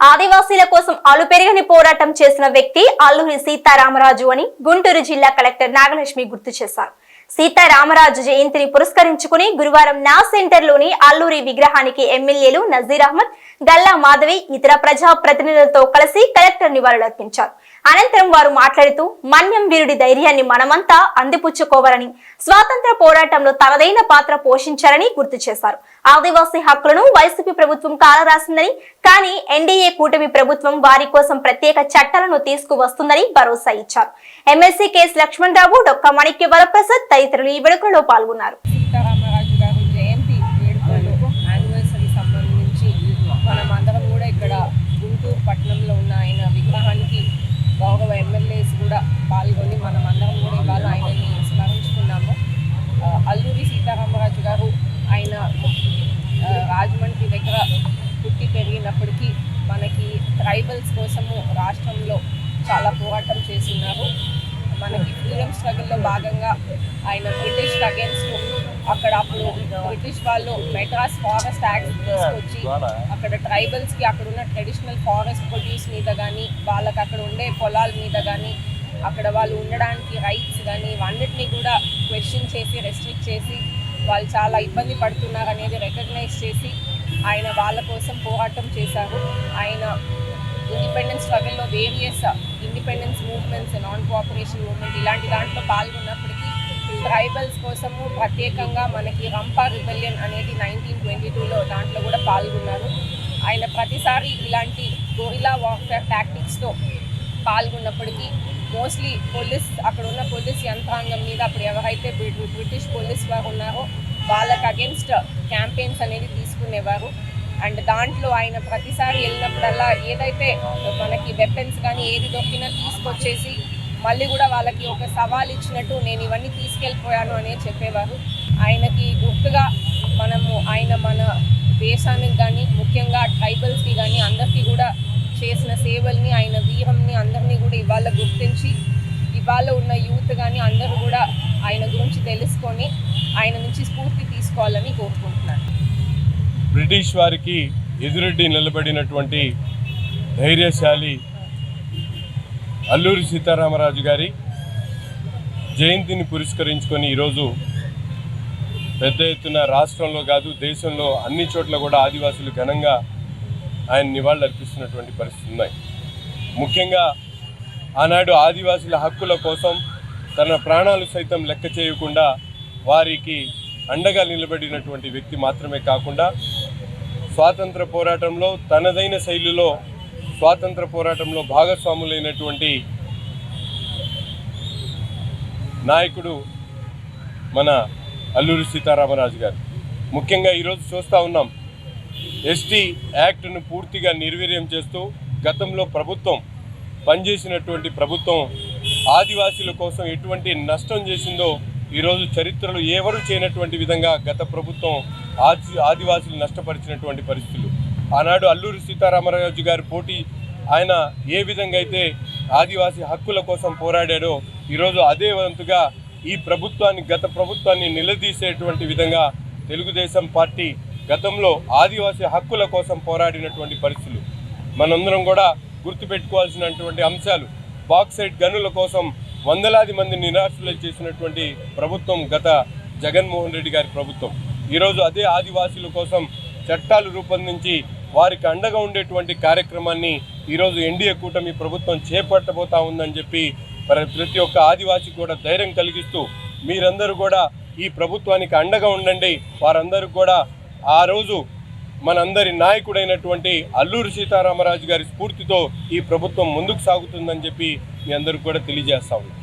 ఆదివాసీల కోసం అలుపెరగని పోరాటం చేసిన వ్యక్తి అల్లూరి సీతారామరాజు అని గుంటూరు జిల్లా కలెక్టర్ నాగలక్ష్మి గుర్తు చేశారు. సీతారామరాజు జయంతిని పురస్కరించుకుని గురువారం నా సెంటర్లోని అల్లూరి విగ్రహానికి ఎమ్మెల్యేలు నజీర్ అహ్మద్ గల్లా మాధవి ఇతర ప్రజా ప్రతినిధులతో కలిసి కలెక్టర్ నివాళులర్పించారు. అనంతరం వారు మాట్లాడుతూ మన్యం వీరుడి ధైర్యాన్ని మనమంతా అందిపుచ్చుకోవాలని స్వాతంత్ర పోరాటంలో తనదైన పాత్ర పోషించారని గుర్తు చేశారు. ఆదివాసీ హక్కులను వైసీపీ ప్రభుత్వం కాలరాసిందని కానీ ఎన్డీఏ కూటమి ప్రభుత్వం వారి కోసం ప్రత్యేక చట్టాలను తీసుకువస్తుందని భరోసా ఇచ్చారు. ఎమ్మెల్సీ కేసు లక్ష్మణ్ రావు డొక్క మాణిక్య వరప్రసాద్ తదితరులు ఈ వేడుకలో పాల్గొన్నారు సీతారామరాజు గారు జయంతి వేడుకలు యానివర్సరీ సంబంధించి మనం అందరం కూడా ఇక్కడ గుంటూరు పట్టణంలో ఉన్న ఆయన విగ్రహానికి గౌరవ ఎమ్మెల్యేస్ కూడా పాల్గొని మనం అందరం కూడా ఇవాళ ఆయనని స్మరించుకున్నాము. అల్లూరి సీతారామరాజు గారు ఆయన రాజమండ్రి దగ్గర పుట్టి పెరిగినప్పటికీ మనకి ట్రైబల్స్ కోసము రాష్ట్రంలో చాలా పోరాటం చేస్తున్నారు. మనకి ఫ్రీడమ్ స్ట్రగుల్లో భాగంగా ఆయన బ్రిటిష్ అగేన్స్ట్ అక్కడ అప్పుడు బ్రిటిష్ వాళ్ళు మెడ్రాస్ ఫారెస్ట్ యాక్ట్ తీసుకొచ్చి అక్కడ ట్రైబల్స్కి అక్కడ ఉన్న ట్రెడిషనల్ ఫారెస్ట్ ప్రొడ్యూస్ మీద కానీ వాళ్ళకి అక్కడ ఉండే పొలాల మీద కానీ అక్కడ వాళ్ళు ఉండడానికి రైట్స్ కానీ ఇవన్నిటినీ కూడా క్వశ్చన్ చేసి రెస్ట్రిక్ట్ చేసి వాళ్ళు చాలా ఇబ్బంది పడుతున్నారు అనేది రికగ్నైజ్ చేసి ఆయన వాళ్ళ కోసం పోరాటం చేశారు. ఆయన independence స్ట్రగల్లో various independence movements non cooperation movement ఇలాంటి దాంట్లో పాల్గొన్నప్పటికీ ట్రైబల్స్ కోసము ప్రత్యేకంగా మనకి రంపా రిబెలియన్ అనేది నైన్టీన్ ట్వంటీ టూలో దాంట్లో కూడా పాల్గొన్నారు. ఆయన ప్రతిసారి ఇలాంటి గోరిలా వార్ఫేర్ టాక్టిక్స్తో పాల్గొన్నప్పటికీ మోస్ట్లీ పోలీస్ అక్కడ ఉన్న పోలీస్ యంత్రాంగం మీద అప్పుడు ఎవరైతే బ్రి- బ్రిటిష్ పోలీస్ వారు ఉన్నారో వాళ్ళకి అగెన్స్ట్ క్యాంపెయిన్స్ అనేది తీసుకునేవారు. అండ్ దాంట్లో ఆయన ప్రతిసారి వెళ్ళినప్పుడల్లా ఏదైతే మనకి వెపన్స్ కానీ ఏది దొరికినా తీసుకొచ్చేసి మళ్ళీ కూడా వాళ్ళకి ఒక సవాల్ ఇచ్చినట్టు నేను ఇవన్నీ తీసుకెళ్ళిపోయాను అనే చెప్పేవారు. ఆయనకి గుర్తుగా మనము ఆయన మన దేశానికి కానీ ముఖ్యంగా ట్రైబల్స్కి కానీ అందరికీ కూడా చేసిన సేవల్ని ఆయన వీరంని అందరినీ కూడా ఇవాళ ఇవాళ ఉన్న యూత్ కానీ అందరూ కూడా ఆయన గురించి తెలుసుకొని ఆయన నుంచి స్ఫూర్తి తీసుకోవాలని కోరుకుంటున్నాను. బ్రిటిష్ వారికి ఎదురెడ్డి నిలబడినటువంటి ధైర్యశాలి అల్లూరి సీతారామరాజు గారి జయంతిని పురస్కరించుకొని ఈరోజు పెద్ద ఎత్తున రాష్ట్రంలో కాదు దేశంలో అన్ని చోట్ల కూడా ఆదివాసులు ఘనంగా ఆయన నివాళులు అర్పిస్తున్నటువంటి పరిస్థితులు ఉన్నాయి. ముఖ్యంగా ఆనాడు ఆదివాసుల హక్కుల కోసం తన ప్రాణాలు సైతం లెక్క చేయకుండా వారికి అండగా నిలబడినటువంటి వ్యక్తి మాత్రమే కాకుండా స్వాతంత్ర పోరాటంలో తనదైన శైలిలో స్వాతంత్ర పోరాటంలో భాగస్వాములైనటువంటి నాయకుడు మన అల్లూరి సీతారామరాజు గారు. ముఖ్యంగా ఈరోజు చూస్తూ ఉన్నాం. ఎస్టీ యాక్ట్ను పూర్తిగా నిర్వీర్యం చేస్తూ గతంలో ప్రభుత్వం పనిచేసినటువంటి ప్రభుత్వం ఆదివాసీల కోసం ఎటువంటి నష్టం చేసిందో ఈరోజు చరిత్రలో ఎవరు చేయనటువంటి విధంగా గత ప్రభుత్వం ఆది ఆదివాసులు నష్టపరిచినటువంటి పరిస్థితులు. ఆనాడు అల్లూరి సీతారామరాజు గారి పోటీ ఆయన ఏ విధంగా అయితే ఆదివాసీ హక్కుల కోసం పోరాడాడో ఈరోజు అదే వంతుగా ఈ ప్రభుత్వాన్ని గత ప్రభుత్వాన్ని నిలదీసేటువంటి విధంగా తెలుగుదేశం పార్టీ గతంలో ఆదివాసీ హక్కుల కోసం పోరాడినటువంటి పరిస్థితులు. మనందరం కూడా గుర్తుపెట్టుకోవాల్సినటువంటి అంశాలు. బాక్సైట్ గనుల కోసం వందలాది మంది నిరాశలు చేసినటువంటి ప్రభుత్వం గత జగన్మోహన్ రెడ్డి గారి ప్రభుత్వం. ఈరోజు అదే ఆదివాసీల కోసం చట్టాలు రూపొందించి వారికి అండగా ఉండేటువంటి కార్యక్రమాన్ని ఈరోజు ఎన్డీఏ కూటమి ప్రభుత్వం చేపట్టబోతా ఉందని చెప్పి ప్రతి ఒక్క ఆదివాసి కూడా ధైర్యం కలిగిస్తూ మీరందరూ కూడా ఈ ప్రభుత్వానికి అండగా ఉండండి. వారందరూ కూడా ఆ రోజు మనందరి నాయకుడైనటువంటి అల్లూరి సీతారామరాజు గారి స్ఫూర్తితో ఈ ప్రభుత్వం ముందుకు సాగుతుందని చెప్పి మీ అందరికీ కూడా తెలియజేస్తా ఉన్నాం.